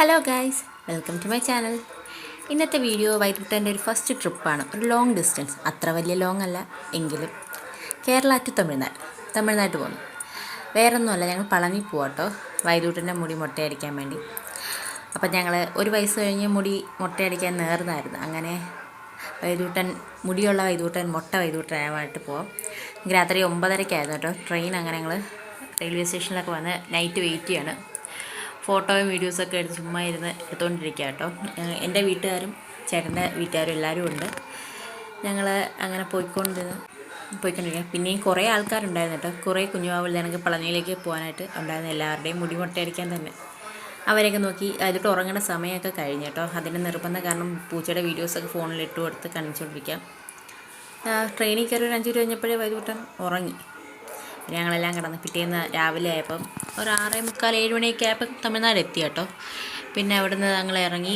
Hello guys welcome to my channel ഇന്നത്തെ video വൈകിട്ടെന്റെ ഒരു ഫസ്റ്റ് ട്രിപ്പാണ് ഒരു ലോങ് ഡിസ്റ്റൻസ് അത്ര വലിയ ലോങ് അല്ല. എങ്കിലും കേരള ടു തമിഴ്നാട്. തമിഴ്നാട് പോകുന്നു വേറൊന്നുമല്ല ഞങ്ങൾ പളനി പോവാട്ടോ. വൈദ്യൂട്ടിന്റെ മുടി മുട്ടയടിക്കാൻ വേണ്ടി. അപ്പം ഞങ്ങൾ ഒരു വയസ്സ് കഴിഞ്ഞ് മുടി മുട്ടയടിക്കാൻ നേർന്നായിരുന്നു. അങ്ങനെ വൈദ്യൂട്ടൻ മുടിയുള്ള വൈദ്യൂട്ടൻ മുട്ട വൈദ്യൂട്ടനായിട്ട് പോവാം. രാത്രി ഒമ്പതരയ്ക്കായിരുന്നു കേട്ടോ. ട്രെയിൻ അങ്ങനെ ഞങ്ങൾ റെയിൽവേ സ്റ്റേഷനിലൊക്കെ വന്ന് നൈറ്റ് വെയിറ്റ് ചെയ്യാണ്. ഫോട്ടോയും വീഡിയോസൊക്കെ എടുത്ത് ചുമ്മാ ഇരുന്ന് എടുത്തുകൊണ്ടിരിക്കുക കേട്ടോ. എന്റെ വീട്ടുകാരും ചേട്ടന്റെ വീട്ടുകാരും എല്ലാവരും ഉണ്ട്. ഞങ്ങൾ അങ്ങനെ പോയിക്കൊണ്ടിരുന്നു പോയിക്കൊണ്ടിരിക്കുക പിന്നെയും കുറേ ആൾക്കാരുണ്ടായിരുന്നു കേട്ടോ. കുറേ കുഞ്ഞുവാവിൽ ഞങ്ങൾക്ക് പളനിയിലേക്ക് പോകാനായിട്ട് ഉണ്ടായിരുന്നു എല്ലാവരുടെയും മുടി മുട്ടയടിക്കാൻ തന്നെ. അവരെയൊക്കെ നോക്കി അതിലിട്ട് ഉറങ്ങേണ്ട സമയമൊക്കെ കഴിഞ്ഞു കേട്ടോ. അതിന്റെ നിർബന്ധം കാരണം പൂച്ചയുടെ വീഡിയോസൊക്കെ ഫോണിൽ ഇട്ട് കൊടുത്ത് കാണിച്ചുകൊണ്ടിരിക്കാം ട്രെയിനിൽ കയറി ഒരു അഞ്ച് രൂപ കഴിഞ്ഞപ്പോഴേ വൈകുട്ടൻ ഉറങ്ങി. ഞങ്ങളെല്ലാം കിടന്ന് പിറ്റേന്ന് രാവിലെ ആയപ്പം ഒരു ആറേ മുക്കാൽ ഏഴ് മണിയൊക്കെ ആയപ്പം തമിഴ്നാട് എത്തി കേട്ടോ. പിന്നെ അവിടുന്ന് ഞങ്ങൾ ഇറങ്ങി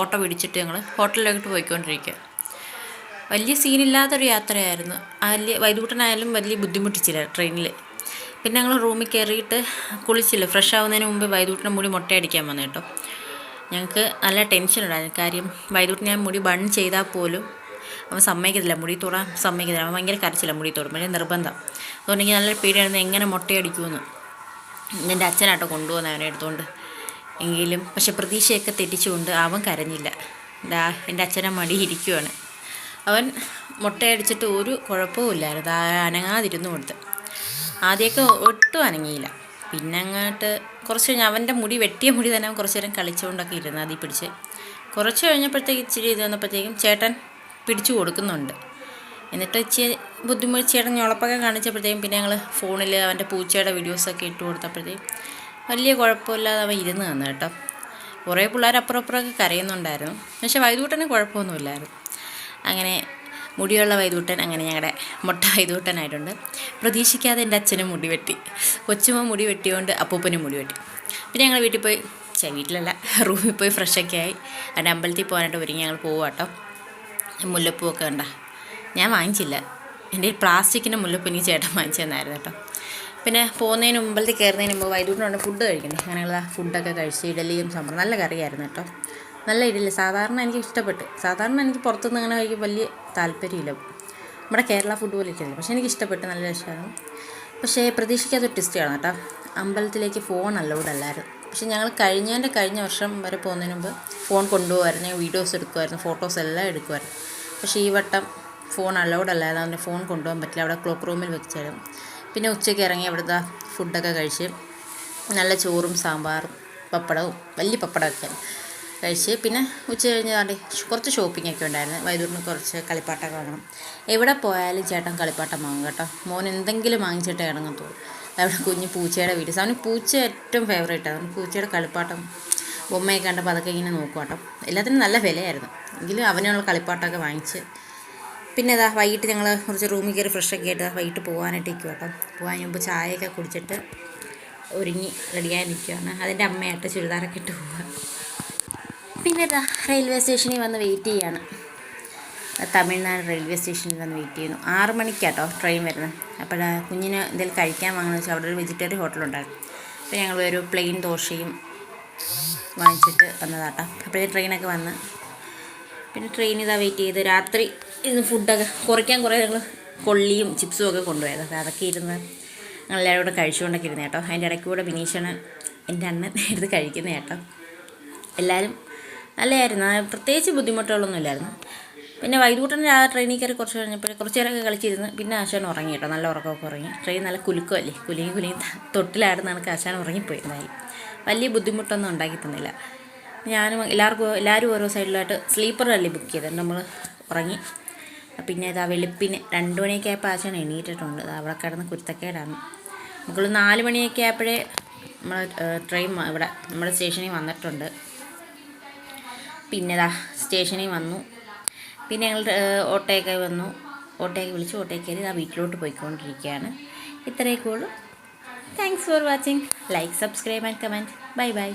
ഓട്ടോ പിടിച്ചിട്ട് ഞങ്ങൾ ഹോട്ടലിലോട്ട് പോയിക്കൊണ്ടിരിക്കുക വലിയ സീനില്ലാത്തൊരു യാത്രയായിരുന്നു. വലിയ വൈദൂട്ടനായാലും വലിയ ബുദ്ധിമുട്ടിച്ചില്ല ട്രെയിനിൽ പിന്നെ ഞങ്ങൾ റൂമിൽ കയറിയിട്ട് കുളിച്ചില്ല. ഫ്രഷ് ആവുന്നതിന് മുമ്പ് വൈദൂട്ടിന്റെ മുടി മുട്ടയടിക്കാൻ വന്നു കേട്ടോ. ഞങ്ങൾക്ക് നല്ല ടെൻഷൻ ഉണ്ടായിരുന്നു കാര്യം വൈദൂട്ടിന് ഞാൻ മുടി ബൺ ചെയ്താൽ പോലും അവൻ സമ്മതിക്കത്തില്ല മുടി തൊടാൻ സമ്മതിക്കത്തില്ല. അവൻ ഭയങ്കര കരച്ചില്ല മുടി തൊടും. വലിയ നിർബന്ധം. അതുകൊണ്ടെങ്കിൽ നല്ല പേടിയായിരുന്നു എങ്ങനെ മുട്ടയടിക്കുമെന്ന്. എന്റെ അച്ഛനാട്ടോ കൊണ്ടുപോകുന്ന അവനെ എടുത്തുകൊണ്ട് എങ്കിലും പക്ഷെ പ്രതീക്ഷയൊക്കെ തെറ്റിച്ചുകൊണ്ട് അവൻ കരഞ്ഞില്ല. ദാ എന്റെ അച്ഛനെ മടി ഇരിക്കുവാണ് അവൻ മുട്ടയടിച്ചിട്ട് ഒരു കുഴപ്പവും ഇല്ലായിരുന്നു. അനങ്ങാതിരുന്നു കൊടുത്ത്. ആദ്യമൊക്കെ ഒട്ടും അനങ്ങിയില്ല. പിന്നെ അങ്ങോട്ട് കുറച്ച് കഴിഞ്ഞ് അവന്റെ മുടി വെട്ടിയ മുടി തന്നെ അവൻ കുറച്ച് നേരം കളിച്ചുകൊണ്ടൊക്കെ ഇരുന്നു അതിൽ പിടിച്ച്. കുറച്ച് കഴിഞ്ഞപ്പോഴത്തേക്ക് ഇച്ചിരി ഇത് വന്നപ്പോഴത്തേക്കും ചേട്ടൻ പിടിച്ചു കൊടുക്കുന്നുണ്ട്. എന്നിട്ട് ഇച്ചിരി ബുദ്ധിമുട്ട് ചേട്ടൻ ഞൊളപ്പൊക്കെ കാണിച്ചപ്പോഴത്തേക്കും പിന്നെ ഞങ്ങൾ ഫോണിൽ അവന്റെ പൂച്ചയുടെ വീഡിയോസൊക്കെ ഇട്ട് കൊടുത്തപ്പോഴത്തേക്കും വലിയ കുഴപ്പമില്ലാതെ അവൻ ഇരുന്ന് തന്നു കേട്ടോ. കുറേ പിള്ളേർ അപ്പുറം അപ്പുറമൊക്കെ കരയുന്നുണ്ടായിരുന്നു. പക്ഷേ വൈദൂട്ടന് കുഴപ്പമൊന്നുമില്ലായിരുന്നു. അങ്ങനെ മുടിയുള്ള വൈദൂട്ടൻ അങ്ങനെ ഞങ്ങളുടെ മുട്ട വൈദൂട്ടനായിട്ടുണ്ട്. പ്രതീക്ഷിക്കാതെ എന്റെ അച്ഛനും മുടി വെട്ടി. കൊച്ചുമ്മ മുടി വെട്ടിയോണ്ട് അപ്പൂപ്പനും മുടി വെട്ടി. പിന്നെ ഞങ്ങൾ വീട്ടിൽ പോയി വീട്ടിലല്ല റൂമിൽ പോയി ഫ്രഷൊക്കെ ആയി. അതിന്റെ അമ്പലത്തിൽ പോകാനായിട്ട് ഒരുങ്ങി ഞങ്ങൾ പോവാട്ടോ മുല്ലപ്പൂവൊക്കെ ഉണ്ട ഞാൻ വാങ്ങിച്ചില്ല. എന്റെ പ്ലാസ്റ്റിക്കിന്റെ മുല്ലപ്പൂ എനിക്ക് ചേട്ടൻ വാങ്ങിച്ചു തന്നായിരുന്നു കേട്ടോ. പിന്നെ പോകുന്നതിന് മുമ്പലത്തിൽ കയറുന്നതിന് മുമ്പ് വൈകിട്ടുണ്ട് ഫുഡ് കഴിക്കണ്ടേ അങ്ങനെയുള്ള ഫുഡൊക്കെ കഴിച്ച് ഇഡലിയും സാമ്പാർ നല്ല കറിയായിരുന്നു കേട്ടോ. നല്ല ഇഡലി. സാധാരണ എനിക്ക് ഇഷ്ടപ്പെട്ടു. സാധാരണ എനിക്ക് പുറത്തുനിന്ന് അങ്ങനെ കഴിക്കും വലിയ താല്പര്യമില്ല. നമ്മുടെ കേരള ഫുഡ് പോലെ ഇരിക്കുന്നില്ല. പക്ഷേ എനിക്ക് ഇഷ്ടപ്പെട്ടു. നല്ല രസമാണ് പക്ഷേ പ്രതീക്ഷിക്കാത്തൊരു ആണ് കേട്ടോ. അമ്പലത്തിലേക്ക് ഫോൺ അലൗഡ് അല്ലായിരുന്നു. പക്ഷെ ഞങ്ങൾ കഴിഞ്ഞതിന്റെ കഴിഞ്ഞ വർഷം വരെ പോകുന്നതിന് മുമ്പ് ഫോൺ കൊണ്ടുപോകുമായിരുന്നു വീഡിയോസ് എടുക്കുമായിരുന്നു ഫോട്ടോസ് എല്ലാം എടുക്കുമായിരുന്നു പക്ഷേ ഈ വട്ടം ഫോൺ അലൗഡ് അല്ലായിരുന്നു അതുകൊണ്ട് ഫോൺ കൊണ്ടുപോകാൻ പറ്റില്ല. അവിടെ ക്ലോക്ക് റൂമിൽ വെച്ചായിരുന്നു. പിന്നെ ഉച്ചയ്ക്ക് ഇറങ്ങി അവിടുത്തെ ഫുഡൊക്കെ കഴിച്ച് നല്ല ചോറും സാമ്പാറും പപ്പടവും വലിയ പപ്പടമൊക്കെ കഴിച്ച് പിന്നെ ഉച്ച കഴിഞ്ഞ് താണ്ടി കുറച്ച് ഷോപ്പിംഗ് ഒക്കെ ഉണ്ടായിരുന്നു. വൈദ്യൂരിന് കുറച്ച് കളിപ്പാട്ടൊക്കെ വാങ്ങണം എവിടെ പോയാലും ചേട്ടൻ കളിപ്പാട്ടം വാങ്ങും കേട്ടോ. മോൻ എന്തെങ്കിലും വാങ്ങിച്ചിട്ട് ഇറങ്ങത്തുള്ളൂ. അവിടെ കുഞ്ഞ് പൂച്ചയുടെ വീഡിയോസ്. അവന് പൂച്ച ഏറ്റവും ഫേവറേറ്റ് ആണ്. പൂച്ചയുടെ കളിപ്പാട്ടം ബൊമ്മയൊക്കെ കണ്ടപ്പോൾ അതൊക്കെ ഇങ്ങനെ നോക്കുവാട്ടം എല്ലാത്തിനും നല്ല വിലയായിരുന്നു. എങ്കിലും അവനുള്ള കളിപ്പാട്ടമൊക്കെ വാങ്ങിച്ച് പിന്നെ ഇതാ വൈകിട്ട് ഞങ്ങൾ കുറച്ച് റൂമിൽ കയറി ഫ്രഷൊക്കെ ആയിട്ട് വൈകിട്ട് പോകാനായിട്ട് ഇരിക്കും കേട്ടോ. പോകാൻ മുമ്പ് ചായയൊക്കെ കുടിച്ചിട്ട് ഒരുങ്ങി റെഡിയായി നിൽക്കുകയാണ് അതിന്റെ അമ്മയായിട്ട് ചുരിദാറൊക്കെ ഇട്ട് പോവുക പിന്നെ ഇതാ റെയിൽവേ സ്റ്റേഷനിൽ വന്ന് വെയിറ്റ് ചെയ്യാണ്. തമിഴ്നാട് റെയിൽവേ സ്റ്റേഷനിൽ വന്ന് വെയിറ്റ് ചെയ്യുന്നു. ആറ് മണിക്കാട്ടോ ട്രെയിൻ വരുന്നത്. അപ്പോൾ കുഞ്ഞിന് എന്തെങ്കിലും കഴിക്കാൻ വാങ്ങുന്ന വെച്ചാൽ അവിടെ ഒരു വെജിറ്റേറിയൻ ഹോട്ടലുണ്ടായിരുന്നു അപ്പോൾ ഞങ്ങൾ ഒരു പ്ലെയിൻ ദോശയും വാങ്ങിച്ചിട്ട് വന്നതാട്ടോ. അപ്പോഴേ ട്രെയിനൊക്കെ വന്ന് പിന്നെ ട്രെയിൻ ഇതാ വെയിറ്റ് ചെയ്ത് രാത്രി ഇരുന്ന് ഫുഡൊക്കെ കുറയ്ക്കാൻ കുറേ ഞങ്ങൾ കൊള്ളിയും ചിപ്സും ഒക്കെ കൊണ്ടുപോയത്. അപ്പോൾ അതൊക്കെ ഇരുന്ന് ഞങ്ങളെല്ലാവരും കൂടെ കഴിച്ചുകൊണ്ടൊക്കെ ഇരുന്ന് കേട്ടോ. അതിന്റെ ഇടയ്ക്ക് കൂടെ ബിനീഷാണ് എന്റെ അണ്ണൻ എടുത്ത് കഴിക്കുന്നത് കേട്ടോ. എല്ലാവരും നല്ലതായിരുന്നു. പ്രത്യേകിച്ച് ബുദ്ധിമുട്ടുകളൊന്നും ഇല്ലായിരുന്നു. പിന്നെ വൈദ്യൂട്ടൻ ആ ട്രെയിനിൽ കയറി കുറച്ച് കഴിഞ്ഞപ്പോൾ കുറച്ച് നേരമൊക്കെ കളിച്ചിരുന്ന്. പിന്നെ ആശാൻ ഉറങ്ങി കേട്ടോ. നല്ല ഉറക്കമൊക്കെ ഉറങ്ങി. ട്രെയിൻ നല്ല കുലുക്കുമല്ലേ? കുലുങ്ങി കുലുങ്ങി തൊട്ടിലായിരുന്നു കണക്ക് ആശാൻ ഉറങ്ങിപ്പോയി വലിയ ബുദ്ധിമുട്ടൊന്നും ഉണ്ടാക്കി തന്നില്ല. ഞാനും എല്ലാവർക്കും എല്ലാവരും ഓരോ സൈഡിലായിട്ട് സ്ലീപ്പറല്ലേ ബുക്ക് ചെയ്തത്. നമ്മൾ ഉറങ്ങി. പിന്നെ ഇതാ വെളുപ്പിന് രണ്ട് മണിയൊക്കെ ആയപ്പോൾ ആശാൻ എണീറ്റിട്ടുണ്ട്. അവിടെ കിടന്ന് കുരുത്തക്കേടാണ്. നമുക്കൊരു നാല് മണിയൊക്കെ ആയപ്പോഴേ നമ്മൾ ട്രെയിൻ ഇവിടെ നമ്മുടെ സ്റ്റേഷനിൽ വന്നിട്ടുണ്ട്. പിന്നെ ഇതാ സ്റ്റേഷനിൽ വന്നു. പിന്നെ ഞങ്ങൾ ഓട്ടോയൊക്കെ വന്നു. ഓട്ടോയൊക്കെ വിളിച്ച് ഓട്ടോയിൽ കയറി ആ വീട്ടിലോട്ട് പോയിക്കൊണ്ടിരിക്കുകയാണ്. ഇത്രയൊക്കെ ഉള്ളൂ. Thanks for watching like subscribe and comment bye bye